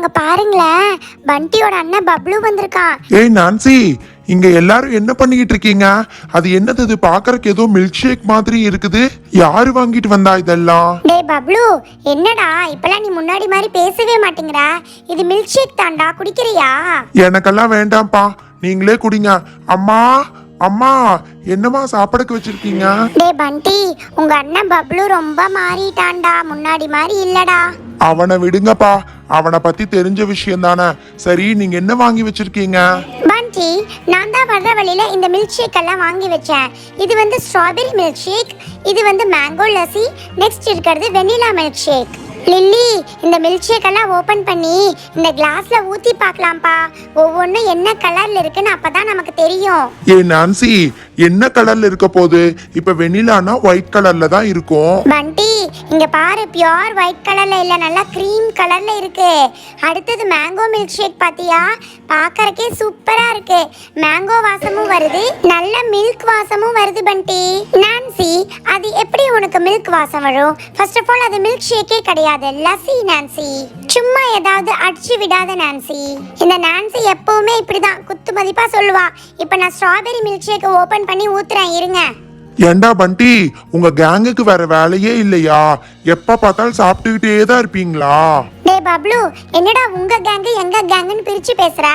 அங்க பாருங்களேன். பண்டியோட அண்ணன் பப்ளு வந்திருக்கான் ஏய் நான்சி இங்க எல்லாரும் என்ன பண்ணிக்கிட்டு இருக்கீங்க? அது என்னது இது? பாக்குறதுக்கு ஏதோ மில்க் ஷேக் மாதிரி இருக்குது. யாரு வாங்கிட்டு வந்தா இதெல்லாம்? டேய் பப்ளு என்னடா? இப்பெல்லாம் நீ முன்னாடி மாதிரி பேசவே மாட்டேங்கிற. இது மில்க் ஷேக் தான்டா குடிக்கிறியா? எனக்கெல்லாம் வேண்டாம்ப்பா. நீங்களே குடிங்க. அம்மா அம்மா என்னம்மா சாப்பாடுக்கு வச்சிருக்கீங்க? டேய் பண்டி உங்க அண்ணன் பப்ளு ரொம்ப மாறிட்டான்டா. முன்னாடி மாதிரி இல்லடா. அவனை விடுங்கப்பா. அவனை பத்தி தெரிஞ்ச விஷயம் தானே? சரி நீங்க என்ன வாங்கி வச்சிருக்கீங்க? பண்டி நான் தான் வர்ற வழியில இந்த மில்க் ஷேக் எல்லாம் வாங்கி வச்சேன். இது வந்து ஸ்ட்ராபெரி மில்க் ஷேக் இது வந்து மேங்கோ லஸ்ஸி நெக்ஸ்ட் இருக்கிறது வெனிலா மில்க் ஷேக் லில்லி இந்த மில்க் ஷேக் எல்லாம் ஓபன் பண்ணி இந்த கிளாஸ்ல ஊத்தி பார்க்கலாம்ப்பா. ஒவ்வொன்றும் என்ன கலர்ல இருக்குன்னு அப்பதான் நமக்கு தெரியும். ஏ நான்சி என்ன கலர்ல இருக்க போகுது? இப்ப வெனிலானா ஒயிட் கலர்ல தான் இருக்கும். பண்டி இங்க பாரு பியோர் ஒயிட் கலர்ல இல்ல நல்லா க்ரீம் கலர்ல இருக்கு. அடுத்தது மேங்கோ மில்க் ஷேக் பாத்தியா? பார்க்கறக்கே சூப்பரா இருக்கு. மேங்கோ வாசமும் வருது நல்ல மில்க் வாசமும் வருது பண்டி. நான்சி அது எப்படி உனக்கு மில்க் வாசம் வரும்? ஃபர்ஸ்ட் ஆஃப் ஆல் அது மில்க் ஷேக்கே கிடையாது. லஸ்ஸி நான்சி சும்மா ஏதாவது அடிச்சு விடாத நான்சி இந்த நான்சி எப்பவுமே இப்படிதான். குத்து மதிப்பா சொல்லுவா. இப்போ நான் ஸ்ட்ராபெரி மில்க் ஷேக் ஓபன் பண்ணி ஊத்துறேன் இருங்க. ஏண்டா பண்டி உங்க கேங்குக்கு வேற வேலையே இல்லையா? எப்ப பார்த்தாலும் சாப்பிட்டுக்கிட்டே தான் இருப்பீங்களா? டேய் பப்ளு என்னடா உங்க கேங்கு எங்க கேங்குன்னு பிரிச்சு பேசுற?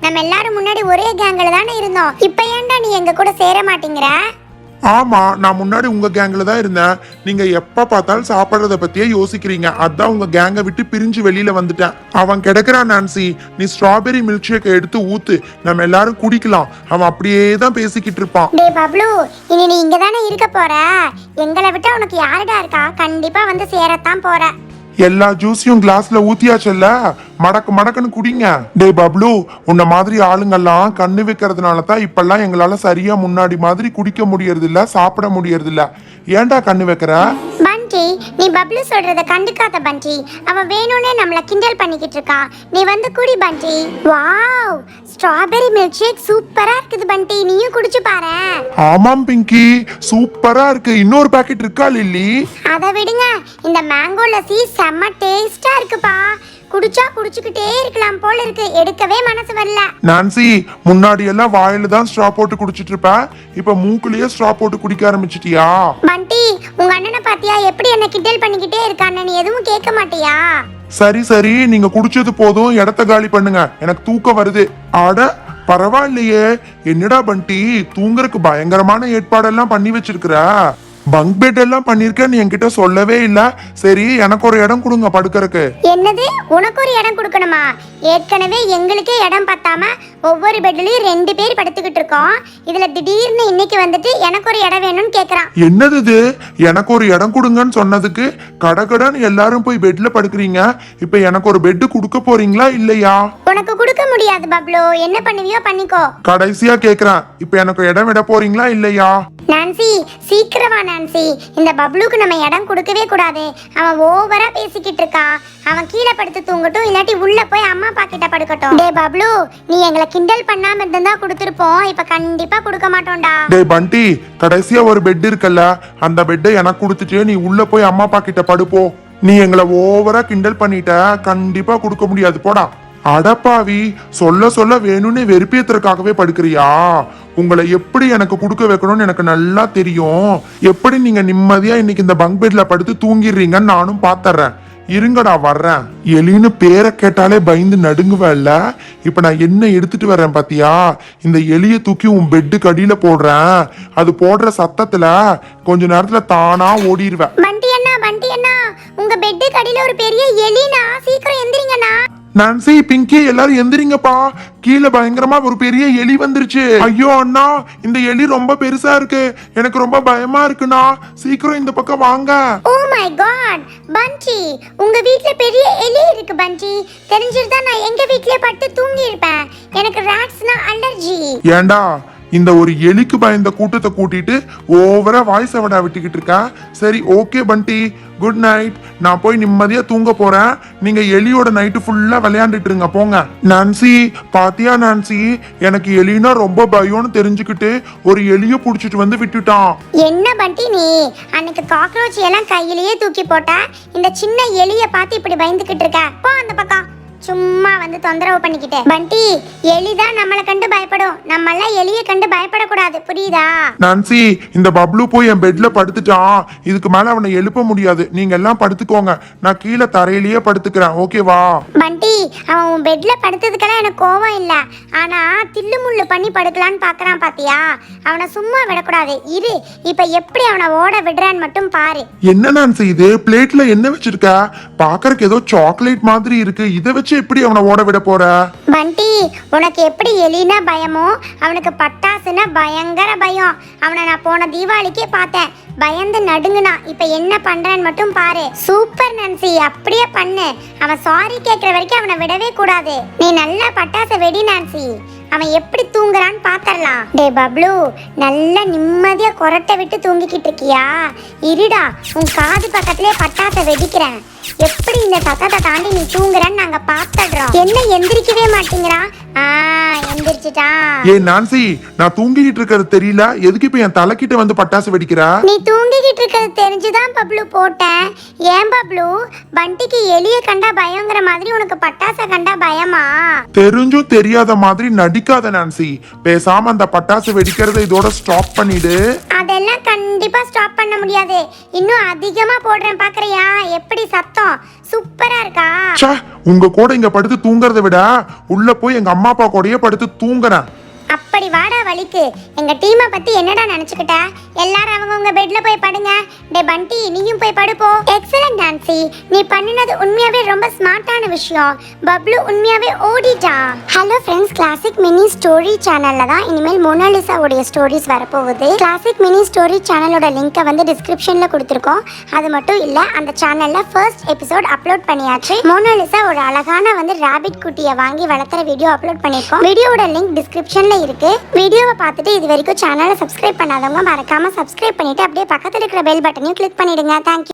நம்ம எல்லாரும் முன்னாடி ஒரே கேங்ல தானே இருந்தோம். இப்போ ஏன்டா நீ எங்க கூட சேர மாட்டேங்கிற? ஆமா நான் முன்னாடி உங்க கேங்கில் தான் இருந்தேன். நீங்க எப்ப பார்த்தாலும் சாப்பிடுறத பத்தியே யோசிக்கிறீங்க. அதான் உங்க கேங்கை விட்டு பிரிஞ்சு வெளியில வந்துட்டேன். அவன் கிடக்கிறான் நான்சி. நீ ஸ்ட்ராபெரி மில்க் ஷேக்கை எடுத்து ஊத்து. நம்ம எல்லாரும் குடிக்கலாம். அவன் அப்படியே தான் பேசிக்கிட்டு இருப்பான். டேய் பப்ளு இனி நீ இங்க தானே இருக்க போற? எங்களை விட்டா உனக்கு யாருடா இருக்கா? கண்டிப்பா வந்து சேரத்தான் போற. எல்லா ஜூஸையும் கிளாஸ்ல ஊத்தியாச்சல்ல? மடக்கு மடக்குன்னு குடிங்க. டே பப்ளு உன்ன மாதிரி ஆளுங்கெல்லாம் கண்ணு வைக்கிறதுனால தான் இப்பெல்லாம் எங்களால சரியா முன்னாடி மாதிரி குடிக்க முடியறது இல்ல சாப்பிட முடியறது இல்ல ஏன்டா கண்ணு வைக்கிற? நீ பப்ளு சொல்றத கண்டுக்காத பண்டி. அவன் வேணும்னே நம்மள கிண்டல் பண்ணிக்கிட்டு இருக்கான் நீ வந்து குடி பண்டி. வாவ்! ஸ்ட்ராபெரி மில்க் ஷேக் சூப்பரா இருக்குது பண்டி. நீயும் குடிச்சு பாரு. ஆமாம் பிங்கி. சூப்பரா இருக்கு. இன்னொரு பாக்கெட் இருக்கா லில்லி? அதை விடுங்க. இந்த மேங்கோ லஸ்ஸி செம்ம டேஸ்டா குடிச்சா குடிச்சுக்கிட்டே இருக்கலாம் போல இருக்கு. எடுக்கவே மனசு வரல. நான்சி முன்னாடி எல்லாம் வாயில தான் ஸ்ட்ரா போட்டு குடிச்சிட்டு இருப்ப. இப்ப மூக்குலயே ஸ்ட்ரா போட்டு குடிக்க ஆரம்பிச்சிட்டியா? பண்டி உங்க அண்ணனை பாத்தியா? எப்படி என்ன கிண்டல் பண்ணிக்கிட்டே இருக்கான்னு நீ எதுவும் கேட்க மாட்டியா? சரி சரி நீங்க குடிச்சது போதும். இடத்த காலி பண்ணுங்க. எனக்கு தூக்கம் வருது. அட பரவாயில்லையே. என்னடா பண்டி தூங்குறதுக்கு பயங்கரமான ஏற்பாடெல்லாம் பண்ணி வச்சிருக்கிற? பங்க் பெட் எல்லாம் பண்ணிருக்கேன்னு என்கிட்ட சொல்லவே இல்ல. சரி எனக்கு ஒரு இடம் கொடுங்க படுக்கறக்கு. என்னது? உனக்கு ஒரு இடம் கொடுக்கணுமா? ஏற்கனவே எங்களுக்கே இடம் பத்தாம ஒவ்வொரு பெட்லயும் ரெண்டு பேர் படுத்துக்கிட்டு இருக்கோம். இதுல திடீர்னு இன்னைக்கு வந்துட்டு எனக்கு ஒரு இடம் வேணும்னு கேக்குறான். என்னது இது? எனக்கு ஒரு இடம் கொடுங்கன்னு சொன்னதுக்கு கடகடன்னு எல்லாரும் போய் பெட்ல படுக்கிறீங்க. இப்ப எனக்கு ஒரு பெட் கொடுக்க போறீங்களா இல்லையா? உனக்கு கொடுக்க முடியாது பப்ளு. என்ன பண்ணுவியோ பண்ணிக்கோ. கடைசியா கேக்குறேன். இப்ப எனக்கு இடம் விட போறீங்களா இல்லையா? நான்சி சீக்கிரமா நான்சி. இந்த பப்ளுக்கு நம்ம இடம் கொடுக்கவே கூடாது. அவன் ஓவரா பேசிக்கிட்டு இருக்கான் அவன் கீழே படுத்து தூங்கட்டும் இல்லாட்டி உள்ள போய் அம்மா அப்பா கிட்ட படுக்கட்டும். டே பப்ளு நீ எங்களை கிண்டல் பண்ணாம இருந்தா கொடுத்துருப்போம். இப்ப கண்டிப்பா கொடுக்க மாட்டோம்டா. டேய் பண்டி கடைசியா ஒரு பெட் இருக்குல்ல அந்த பெட்டை எனக்கு கொடுத்துட்டு நீ உள்ள போய் அம்மா அப்பா கிட்ட படுப்போ. நீ எங்களை ஓவரா கிண்டல் பண்ணிட்ட கண்டிப்பா கொடுக்க முடியாது. போடா. அடப்பாவி சொல்ல சொல்ல வேணும்னு வெறுப்பேத்துறதுக்காகவே படுக்கிறியா? உங்களை எப்படி எனக்கு கொடுக்க வைக்கணும்னு எனக்கு நல்லா தெரியும். எப்படி நீங்க நிம்மதியா இன்னைக்கு இந்த பங்க் பெட்ல படுத்து தூங்கிடுறீங்கன்னு நானும் பாத்துறேன் இருங்கடா வர்றேன். எலின்னு பேரை கேட்டாலே பயந்து நடுங்குவேல்ல இப்ப நான் என்ன எடுத்துட்டு வரேன் பாத்தியா? இந்த எலிய தூக்கி உன் பெட்டுக்கு கடியில போடுறேன். அது போடுற சத்தத்துல கொஞ்ச நேரத்துல தானா ஓடிடுவேன் பண்டி அண்ணா பண்டி அண்ணா உங்க பெட்டு கடியில ஒரு பெரிய எலினா சீக்கிரம் எந்திரிங்கண்ணா. நான்சி பிங்கி எல்லாரும் எந்திரிங்கப்பா. கீழே பயங்கரமா ஒரு பெரிய எலி வந்துருச்சு. ஐயோ அண்ணா இந்த எலி ரொம்ப பெருசா இருக்கு. எனக்கு ரொம்ப பயமா இருக்குண்ணா. சீக்கிரம் இந்த பக்கம் வாங்க. ஓ மை காட் பண்டி உங்க வீட்ல பெரிய எலி இருக்கு பண்டி தெரிஞ்சிருந்தா நான் எங்க வீட்லயே பட்டு தூங்கி இருப்பேன் எனக்கு ராட்ஸ்னா அலர்ஜி ஏண்டா இந்த ஒரு எலிக்கு பயந்த கூட்டத்தை கூட்டிட்டு ஓவரா வாய்ஸ் விட விட்டுக்கிட்டு இருக்கா? சரி ஓகே பண்டி. குட் நைட் நான் போய் நிம்மதியா தூங்க போறேன். நீங்க எலியோட நைட்டு ஃபுல்லா விளையாண்டுட்டு இருங்க போங்க. நான்சி பாத்தியா நான்சி எனக்கு எலினா ரொம்ப பயம்னு தெரிஞ்சுக்கிட்டு ஒரு எலிய புடிச்சிட்டு வந்து விட்டுட்டான். என்ன பண்டி நீ? அன்னைக்கு காக்ரோச் எல்லாம் கையிலேயே தூக்கி போட்ட? இந்த சின்ன எலிய பார்த்து இப்படி பயந்துகிட்டு இருக்க. போ அந்த பக்கம். சும்மா வந்து தொந்தரவு பண்ணிக்கிட்டு. பண்டி எலிதான் நம்மளை கண்டு பயப்படும். நம்மளாம் எலியை கண்டு பயப்படக்கூடாது. புரியுதா? நான்சி இந்த பப்ளு போய் என் பெட்ல படுத்துட்டான். இதுக்கு மேல அவனை எழுப்ப முடியாது. நீங்க எல்லாம் படுத்துக்கோங்க. நான் கீழே தரையிலேயே படுத்துக்கிறேன். ஓகேவா பண்டி அவன் உன் பெட்ல படுத்ததுக்கெல்லாம் எனக்கு கோவம் இல்ல. ஆனா தில்லு முள்ளு பண்ணி படுக்கலான்னு பாக்குறான் பாத்தியா? அவனை சும்மா விடக்கூடாது. இரு இப்ப எப்படி அவனை ஓட விடுறான்னு மட்டும் பாரு. என்ன நான்சி இது? பிளேட்ல என்ன வச்சிருக்க? பாக்கறதுக்கு ஏதோ சாக்லேட் மாதிரி இருக்கு. இதை வச்சு எப்படி அவனை ஓட விட போற? பண்டி உனக்கு எப்படி எலினா பயமோ அவனுக்கு பட்டாசுனா பயங்கர பயம். அவனை நான் போன தீபாவளிக்கே பார்த்தேன். பயந்து நடுங்குனா இப்ப என்ன பண்றேன்னு மட்டும் பாரு. சூப்பர் நன்சி அப்படியே பண்ணு. அவன் சாரி கேட்குற வரைக்கும் அவனை விடவே கூடாது. நீ நல்லா பட்டாசை வெடி நான்சி அவன் எப்படி தூங்குறான்னு பாத்தரலாம். டே பப்ளு நல்லா நிம்மதியா கொரட்டை விட்டு தூங்கிக்கிட்டு இருக்கியா? இருடா உன் காது பக்கத்திலே பட்டாசை வெடிக்கிறேன். எப்படி இந்த சத்தத்தை தாண்டி நீ தூங்குறன்னு நாங்க பாத்துடுறோம் என்ன எந்திரிக்கவே எந்திரிச்சிட்டான் ஏ நான்சி நான் தூங்கிட்டு இருக்கிறது தெரியல. எதுக்கு இப்ப என் தலைக்கிட்ட வந்து பட்டாசு வெடிக்கிற? நீ தூங்கிக்கிட்டு இருக்கிறது தெரிஞ்சுதான் பப்ளு போட்டேன். ஏன் பப்ளு? பண்டிக்கு எலிய கண்டா பயங்கிற மாதிரி உனக்கு பட்டாசை கண்டா பயமா? தெரிஞ்சும் தெரியாத மாதிரி நடிக்காத நான்சி. பேசாம அந்த பட்டாசு வெடிக்கிறத இதோட ஸ்டாப் பண்ணிடு. அதெல்லாம் கண்டிப்பா ஸ்டாப் பண்ண முடியாது. இன்னும் அதிகமா போடுறேன் பாக்குறியா? எப்படி சத்தம்? சூப்பரா இருக்கா? ச்சே உங்க கூட இங்க படுத்து தூங்குறதை விட உள்ள போய் எங்க அம்மா அப்பா கூடயே படுத்து தூங்குறேன் அப்படி வாடா. வலிக்கு. எங்க டீமை பத்தி என்னடா நினைச்சுக்கிட்ட? எல்லாரும் அவங்கவுங்க பெட்ல போய் படுங்க. டே பண்டி நீயும் போய் படுப்போ. எக்ஸலண்ட் நான்சி நீ பண்ணினது உண்மையாவே ரொம்ப ஸ்மார்ட்டான விஷயம். பப்ளு உண்மையாவே ஓடிட்டா. Hello friends classic mini story சேனல்ல தான் இனிமேல் மோனாலிசாவுடைய ஸ்டோரிஸ் வரப்போகுது. கிளாசிக் மினி ஸ்டோரி சேனலோட லிங்கை வந்து டிஸ்கிரிப்ஷன்ல கொடுத்துருக்கோம். அது மட்டும் இல்ல அந்த சேனல்ல ஃபர்ஸ்ட் எபிசோட் அப்லோட் பண்ணியாச்சு. மோனாலிசா ஒரு அழகான வந்து ராபிட் குட்டியை வாங்கி வளர்த்துற வீடியோ அப்லோட் பண்ணிருக்கோம் வீடியோட லிங்க் டிஸ்கிரிப்ஷன்ல இருக்கு. வீடியோவை பார்த்துட்டு இது வரைக்கும் சேனலை சப்ஸ்கிரைப் பண்ணாதவங்க மறக்காம சப்ஸ்கிரைப் பண்ணிட்டு அப்படியே பக்கத்தில் இருக்கிற பெல் பட்டனையும் கிளிக் பண்ணிடுங்க. தேங்க்யூ